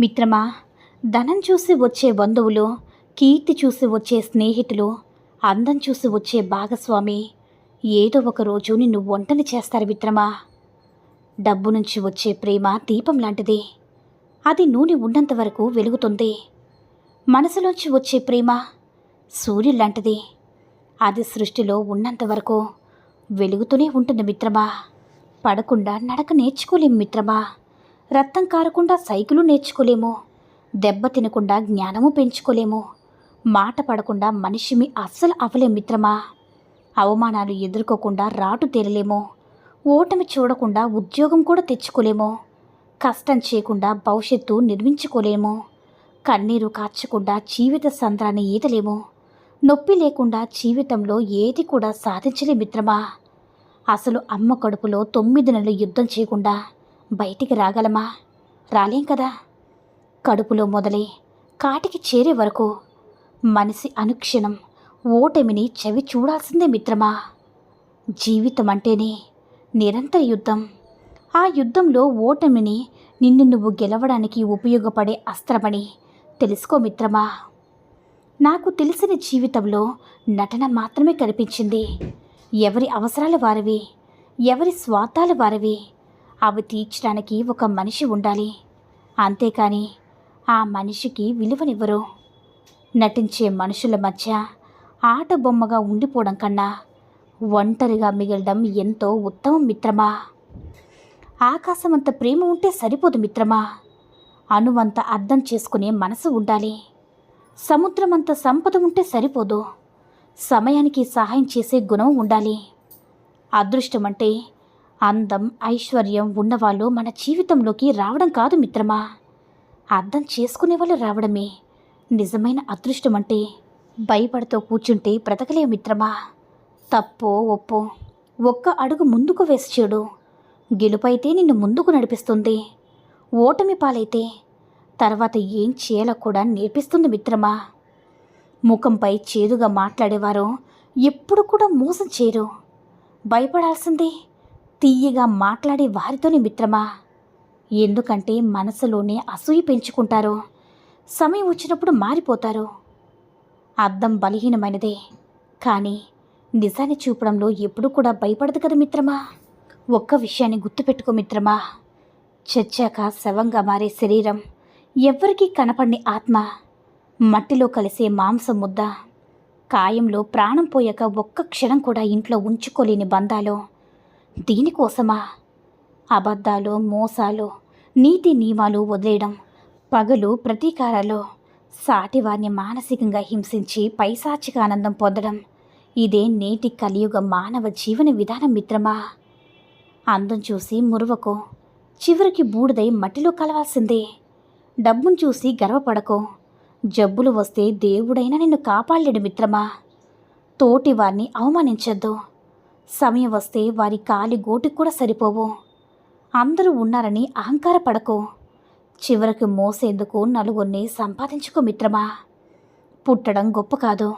మిత్రమా ధనం చూసి వచ్చే బంధువులు కీర్తి చూసి వచ్చే స్నేహితులు అందం చూసి వచ్చే భాగస్వామి ఏదో ఒక రోజు నిన్ను ఒంటని చేస్తారు మిత్రమా. డబ్బు నుంచి వచ్చే ప్రేమ దీపం లాంటిది. అది నూనె ఉన్నంత వరకు వెలుగుతుంది. మనసులోంచి వచ్చే ప్రేమ సూర్యుడు లాంటిది. అది సృష్టిలో ఉన్నంత వరకు వెలుగుతూనే ఉంటుంది మిత్రమా. పడకుండా నడక నేర్చుకోలేము మిత్రమా. రక్తం కారకుండా సైకిలు నేర్చుకోలేము దెబ్బ తినకుండా జ్ఞానము పెంచుకోలేము మాట పడకుండా మనిషిమి అస్సలు అవ్వలేం మిత్రమా? అవమానాలు ఎదుర్కోకుండా రాటు తేలలేము ఓటమి చూడకుండా ఉద్యోగం కూడా తెచ్చుకోలేము కష్టం చేయకుండా భవిష్యత్తు నిర్మించుకోలేము కన్నీరు కార్చకుండా జీవిత సంద్రాన్ని ఈతలేము నొప్పి లేకుండా జీవితంలో ఏది కూడా సాధించలే మిత్రమా? అసలు అమ్మ కడుపులో తొమ్మిది నెలలు యుద్ధం చేయకుండా బయటికి రాగలమా? రాలేం కదా? కడుపులో మొదలై కాటికి చేరే వరకు మనిషి అనుక్షణం ఓటమిని చెవి చూడాల్సిందే మిత్రమా? జీవితం అంటేనే నిరంతర యుద్ధం. ఆ యుద్ధంలో ఓటమిని నిన్ను నువ్వు గెలవడానికి ఉపయోగపడే అస్త్రమని తెలుసుకో మిత్రమా? నాకు తెలిసిన జీవితంలో నటన మాత్రమే కనిపించింది. ఎవరి అవసరాలు వారివి? ఎవరి స్వార్థాలు వారివి? అవి తీర్చడానికి ఒక మనిషి ఉండాలి. అంతేకాని ఆ మనిషికి విలువనివ్వరు. నటించే మనుషుల మధ్య ఆట బొమ్మగా ఉండిపోవడం కన్నా ఒంటరిగా మిగలడం ఎంతో ఉత్తమం మిత్రమా? ఆకాశమంత ప్రేమ ఉంటే సరిపోదు మిత్రమా? అనువంత అర్థం చేసుకునే మనసు ఉండాలి. సముద్రమంత సంపద ఉంటే సరిపోదు. సమయానికి సహాయం చేసే గుణం ఉండాలి. అదృష్టం అంటే అందం ఐశ్వర్యం ఉన్నవాళ్ళు మన జీవితంలోకి రావడం కాదు మిత్రమా. అర్థం చేసుకునే వాళ్ళు రావడమే. నిజమైన అదృష్టం అంటే భయపడుతూ కూర్చుంటే బ్రతకలే మిత్రమా. తప్పో ఒప్పో ఒక్క అడుగు ముందుకు వేసి చూడు. గెలుపైతే నిన్ను ముందుకు నడిపిస్తుంది. ఓటమి పాలైతే తర్వాత ఏం చేయాలో కూడా నేర్పిస్తుంది మిత్రమా. ముఖంపై చేదుగా మాట్లాడేవారు ఎప్పుడు కూడా మోసం చేయరు. భయపడాల్సిందే. తీయగా మాట్లాడే వారితోనే మిత్రమా? ఎందుకంటే మనసులోనే అసూయ పెంచుకుంటారు సమయం వచ్చినప్పుడు మారిపోతారు. అర్థం బలహీనమైనదే కానీ నిజాన్ని చూపడంలో ఎప్పుడు కూడా భయపడదు కదా మిత్రమా? ఒక్క విషయాన్ని గుర్తుపెట్టుకో మిత్రమా. చచ్చాక శవంగా మారే శరీరం ఎవ్వరికీ కనపడని ఆత్మ మట్టిలో కలిసే మాంసం ముద్ద కాయంలో ప్రాణం పోయాక ఒక్క క్షణం కూడా ఇంట్లో ఉంచుకోలేని బంధాలు దీనికోసమా? అబద్ధాలు మోసాలు నీతి నియమాలు వదిలేయడం పగలు ప్రతీకారాలు సాటివారిని మానసికంగా హింసించి పైశాచిక ఆనందం పొందడం ఇదే నేటి కలియుగ మానవ జీవన విధానం మిత్రమా? అందం చూసి మురువకో చివరికి బూడిదై మట్టిలో కలవాల్సిందే. డబ్బును చూసి గర్వపడకో జబ్బులు వస్తే దేవుడైనా నిన్ను కాపాడలేడు మిత్రమా? తోటి వారిని అవమానించొద్దు. సమయం వస్తే వారి కాలి గోటికి కూడా సరిపోవు. అందరూ ఉన్నారని అహంకారపడకో. చివరికి మోసేందుకు నలుగురిని సంపాదించుకో మిత్రమా. పుట్టడం గొప్ప కాదు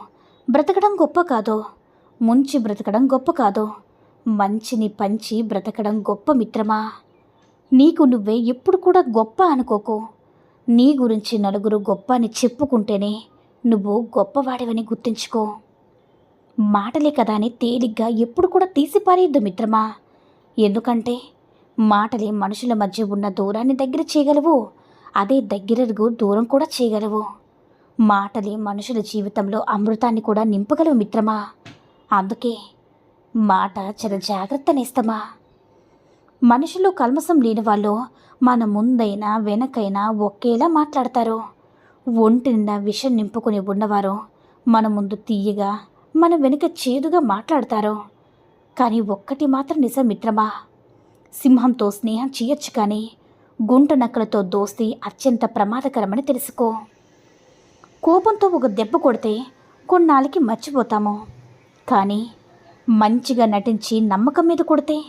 బ్రతకడం గొప్ప కాదు ముంచి బ్రతకడం గొప్ప కాదు మంచిని పంచి బ్రతకడం గొప్ప మిత్రమా. నీకు నువ్వే ఎప్పుడు కూడా గొప్ప అనుకోకు. నీ గురించి నలుగురు గొప్ప అని చెప్పుకుంటేనే నువ్వు గొప్పవాడివని గుర్తుంచుకో. మాటలే కదా అని తేలిగ్గా ఎప్పుడు కూడా తీసిపారేయద్దు మిత్రమా? ఎందుకంటే మాటలే మనుషుల మధ్య ఉన్న దూరాన్ని దగ్గర చేయగలవు అదే దగ్గరకు దూరం కూడా చేయగలవు. మాటలే మనుషుల జీవితంలో అమృతాన్ని కూడా నింపగలవు మిత్రమా? అందుకే మాట చాలా జాగ్రత్త నేస్తమా? మనుషులు కల్మసం లేని వాళ్ళు మన ముందైనా వెనకైనా ఒకేలా మాట్లాడతారు. ఒంటి నిండా విషం నింపుకుని ఉన్నవారు మన ముందు తీయగా మన వెనుక చేదుగా మాట్లాడతారు. కానీ ఒక్కటి మాత్రం నిజం మిత్రమా? సింహంతో స్నేహం చేయొచ్చు కానీ గుంట నక్కలతో దోస్తి అత్యంత ప్రమాదకరమని తెలుసుకో. కోపంతో ఒక దెబ్బ కొడితే కొన్నాళ్ళకి మర్చిపోతాము. కానీ మంచిగా నటించి నమ్మకం మీద కొడితే?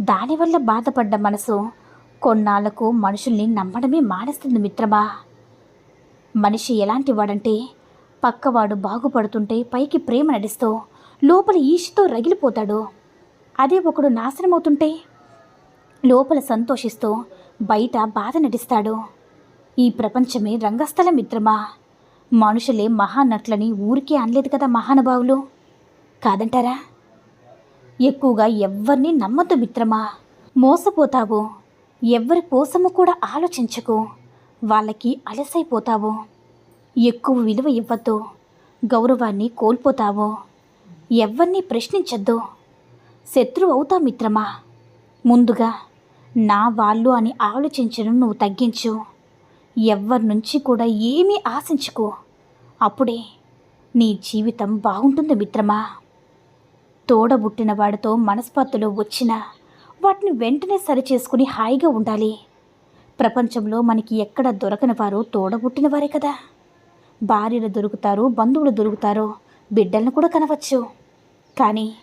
దానివల్ల బాధపడ్డ మనసు కొన్నాళ్ళకు మనుషుల్ని నమ్మడమే మానేస్తుంది మిత్రమా? మనిషి ఎలాంటి వాడంటే పక్కవాడు బాగుపడుతుంటే పైకి ప్రేమ నడిస్తూ లోపల ఈషతో రగిలిపోతాడు. అదే ఒకడు నాశనమవుతుంటే లోపల సంతోషిస్తూ బయట బాధ నటిస్తాడు. ఈ ప్రపంచమే రంగస్థల మిత్రమా? మనుషులే మహానట్లని ఊరికే అనలేదు కదా మహానుభావులు? కాదంటారా? ఎక్కువగా ఎవ్వరిని నమ్మద్దు మిత్రమా? మోసపోతావు. ఎవ్వరి కోసము కూడా ఆలోచించకు. వాళ్ళకి అలసైపోతావు. ఎక్కువ విలువ ఇవ్వద్దు. గౌరవాన్ని కోల్పోతావు. ఎవ్వరిని ప్రశ్నించద్దు. శత్రువు అవుతావు మిత్రమా? ముందుగా నా వాళ్ళు అని ఆలోచించడం నువ్వు తగ్గించు. ఎవ్వరి నుంచి కూడా ఏమీ ఆశించుకో. అప్పుడే నీ జీవితం బాగుంటుంది మిత్రమా? తోడబుట్టిన వాడితో మనస్పర్ధలు వచ్చినా వాటిని వెంటనే సరిచేసుకుని హాయిగా ఉండాలి. ప్రపంచంలో మనకి ఎక్కడ దొరకని వారు తోడబుట్టిన వారే కదా. భార్యలు దొరుకుతారు బంధువులు దొరుకుతారు బిడ్డలను కూడా కనవచ్చు. కానీ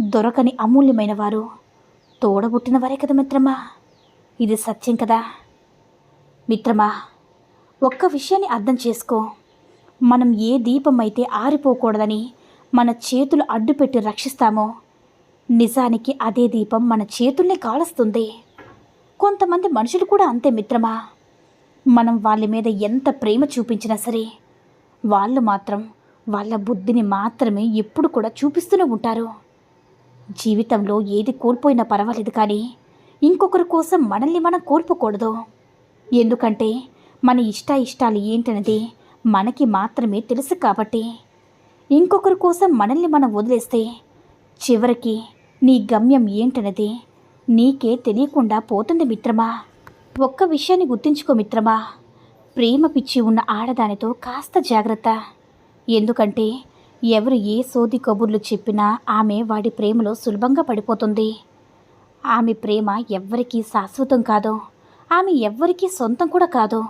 దొరకని అమూల్యమైన వారు తోడబుట్టిన వారే కదా మిత్రమా? ఇది సత్యం కదా? మిత్రమా ఒక్క విషయాన్ని అర్థం చేసుకో. మనం ఏ దీపం అయితే ఆరిపోకూడదని మన చేతులు అడ్డుపెట్టి రక్షిస్తామో నిజానికి అదే దీపం మన చేతుల్ని కాలుస్తుంది. కొంతమంది మనుషులు కూడా అంతే మిత్రమా. మనం వాళ్ళ మీద ఎంత ప్రేమ చూపించినా సరే వాళ్ళు మాత్రం వాళ్ళ బుద్ధిని మాత్రమే ఎప్పుడు కూడా చూపిస్తూనే ఉంటారు. జీవితంలో ఏది కోల్పోయినా పర్వాలేదు కానీ ఇంకొకరి కోసం మనల్ని మనం కోల్పోకూడదు. ఎందుకంటే మన ఇష్ట ఇష్టాలు ఏంటనేది మనకి మాత్రమే తెలుసు కాబట్టి. ఇంకొకరి కోసం మనల్ని మనం వదిలేస్తే చివరికి నీ గమ్యం ఏంటనేది నీకే తెలియకుండా పోతుంది మిత్రమా? ఒక్క విషయాన్ని గుర్తుంచుకో మిత్రమా? ప్రేమ పిచ్చి ఉన్న ఆడదానితో కాస్త జాగ్రత్త. ఎందుకంటే ఎవరు ఏ సోది కబుర్లు చెప్పినా ఆమె వాడి ప్రేమలో సులభంగా పడిపోతుంది. ఆమె ప్రేమ ఎవ్వరికీ శాశ్వతం కాదు. ఆమె ఎవ్వరికీ సొంతం కూడా కాదు.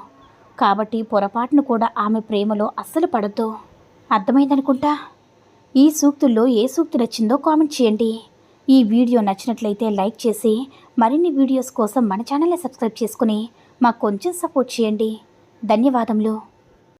కాబట్టి పొరపాటును కూడా ఆమె ప్రేమలో అస్సలు పడద్దు. అర్థమైందనుకుంటా? ఈ సూక్తుల్లో ఏ సూక్తి నచ్చిందో కామెంట్ చేయండి. ఈ వీడియో నచ్చినట్లయితే లైక్ చేసి మరిన్ని వీడియోస్ కోసం మన ఛానల్ని సబ్స్క్రైబ్ చేసుకుని మాకు కొంచెం సపోర్ట్ చేయండి. ధన్యవాదములు.